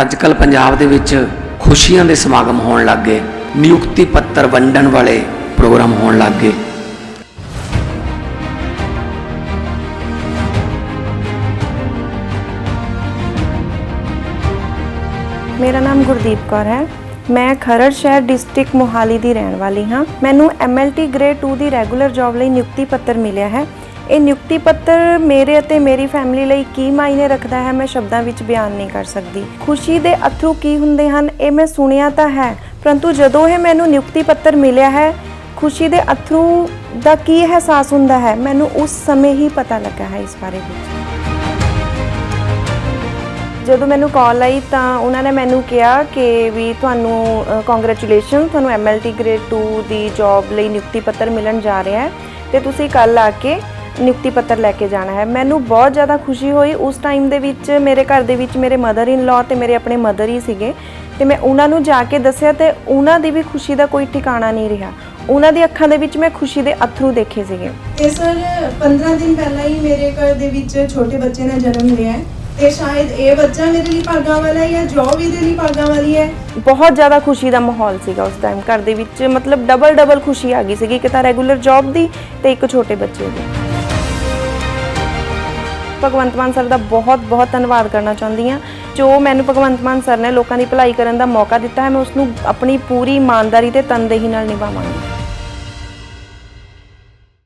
ਅੱਜ ਕੱਲ ਪੰਜਾਬ ਦੇ ਵਿੱਚ ਖੁਸ਼ੀਆਂ ਦੇ ਸਮਾਗਮ ਹੋਣ ਲੱਗ ਗਏ। ਨਿਯੁਕਤੀ ਪੱਤਰ ਵੰਡਣ ਵਾਲੇ ਪ੍ਰੋਗਰਾਮ ਹੋਣ ਲੱਗ ਗਏ। ਮੇਰਾ ਨਾਮ ਗੁਰਦੀਪ ਕੌਰ ਹੈ। ਮੈਂ ਖਰੜ ਸ਼ਹਿਰ ਡਿਸਟ੍ਰਿਕਟ ਮੋਹਾਲੀ ਦੀ ਰਹਿਣ ਵਾਲੀ ਹਾਂ। ਮੈਨੂੰ MLT ਗ੍ਰੇਡ 2 ਦੀ ਰੈਗੂਲਰ ਜੌਬ ਲਈ ਨਿਯੁਕਤੀ ਪੱਤਰ ਮਿਲਿਆ ਹੈ। ਇਹ ਨਿਯੁਕਤੀ ਪੱਤਰ ਮੇਰੇ ਅਤੇ ਮੇਰੀ ਫੈਮਿਲੀ ਲਈ ਕੀ ਮਾਇਨੇ ਰੱਖਦਾ ਹੈ ਮੈਂ ਸ਼ਬਦਾਂ ਵਿੱਚ ਬਿਆਨ ਨਹੀਂ ਕਰ ਸਕਦੀ। ਖੁਸ਼ੀ ਦੇ ਅਥਰੂ ਕੀ ਹੁੰਦੇ ਹਨ? ਇਹ ਮੈਂ ਸੁਣਿਆ ਤਾਂ ਹੈ, ਪਰੰਤੂ ਜਦੋਂ ਇਹ ਮੈਨੂੰ ਨਿਯੁਕਤੀ ਪੱਤਰ ਮਿਲਿਆ ਹੈ, ਖੁਸ਼ੀ ਦੇ ਅਥਰੂ ਦਾ ਕੀ ਅਹਿਸਾਸ ਹੁੰਦਾ ਹੈ? ਮੈਨੂੰ ਉਸ ਸਮੇਂ ਹੀ ਪਤਾ ਲੱਗਾ ਹੈ ਇਸ ਬਾਰੇ ਵਿੱਚ। ਜਦੋਂ ਮੈਨੂੰ ਕਾਲ ਆਈ ਤਾਂ ਉਹਨਾਂ ਨੇ ਮੈਨੂੰ ਕਿਹਾ ਕਿ ਵੀ ਤੁਹਾਨੂੰ ਕੰਗ੍ਰੈਚੁਲੇਸ਼ਨ ਤੁਹਾਨੂੰ MLT ਗ੍ਰੇਡ 2 ਦੀ ਜੌਬ ਲਈ ਨਿਯੁਕਤੀ ਪੱਤਰ ਮਿਲਣ ਜਾ ਰਿਹਾ ਹੈ ਤੇ ਤੁਸੀਂ ਕੱਲ ਆ ਕੇ ਨਿਯੁਕਤੀ ਪੱਤਰ ਲੈ ਕੇ ਜਾਣਾ ਹੈ। ਮੈਨੂੰ ਬਹੁਤ ਜ਼ਿਆਦਾ ਖੁਸ਼ੀ ਹੋਈ। ਉਸ ਟਾਈਮ ਦੇ ਵਿੱਚ ਮੇਰੇ ਘਰ ਦੇ ਵਿੱਚ ਮੇਰੇ ਮਦਰ ਇਨ ਲਾ ਤੇ ਮੇਰੇ ਆਪਣੇ ਮਦਰ ਹੀ ਸੀਗੇ। ਤੇ ਮੈਂ ਉਹਨਾਂ ਨੂੰ ਜਾ ਕੇ ਦੱਸਿਆ ਤੇ ਉਹਨਾਂ ਦੀ ਵੀ ਖੁਸ਼ੀ ਦਾ ਕੋਈ ਠਿਕਾਣਾ ਨਹੀਂ ਰਿਹਾ। ਉਹਨਾਂ ਦੀ ਅੱਖਾਂ ਦੇ ਵਿੱਚ ਮੈਂ ਖੁਸ਼ੀ ਦੇ ਅਥਰੂ ਦੇਖੇ ਸੀਗੇ। ਤੇ ਸਰ 15 ਦਿਨ ਪਹਿਲਾਂ ਹੀ ਮੇਰੇ ਘਰ ਦੇ ਵਿੱਚ ਛੋਟੇ ਬੱਚੇ ਦਾ ਜਨਮ ਲਿਆ ਹੈ। ਤੇ ਸ਼ਾਇਦ ਇਹ ਬੱਚਾ ਮੇਰੇ ਲਈ ਭਾਗਾਂ ਵਾਲਾ ਹੈ ਜਾਂ ਜੌਬ ਇਹਦੇ ਲਈ ਭਾਗਾਂ ਵਾਲੀ ਹੈ? ਬਹੁਤ ਜ਼ਿਆਦਾ ਖੁਸ਼ੀ ਦਾ ਮਾਹੌਲ ਸੀਗਾ ਉਸ ਟਾਈਮ ਘਰ ਦੇ ਵਿੱਚ ਮਤਲਬ ਡਬਲ ਡਬਲ ਖੁਸ਼ੀ ਆ ਗਈ ਸੀਗੀ। ਇੱਕ ਤਾਂ ਰੈਗੂਲਰ ਜੌਬ ਦੀ ਤੇ ਇੱਕ ਛੋਟੇ ਬੱਚੇ ਦੀ। ਭਗਵੰਤ ਮਾਨ ਸਰ ਦਾ ਬਹੁਤ ਬਹੁਤ ਧੰਨਵਾਦ ਕਰਨਾ ਚਾਹੁੰਦੀ ਹਾਂ। ਜੋ ਮੈਨੂੰ ਭਗਵੰਤ ਮਾਨ ਸਰ ਨੇ ਲੋਕਾਂ ਦੀ ਭਲਾਈ ਕਰਨ ਦਾ ਮੌਕਾ ਦਿੱਤਾ ਹੈ, ਮੈਂ ਉਸ ਨੂੰ ਆਪਣੀ ਪੂਰੀ ਇਮਾਨਦਾਰੀ ਤੇ ਤਨਦੇਹੀ ਨਾਲ ਨਿਭਾਵਾਂਗੀ।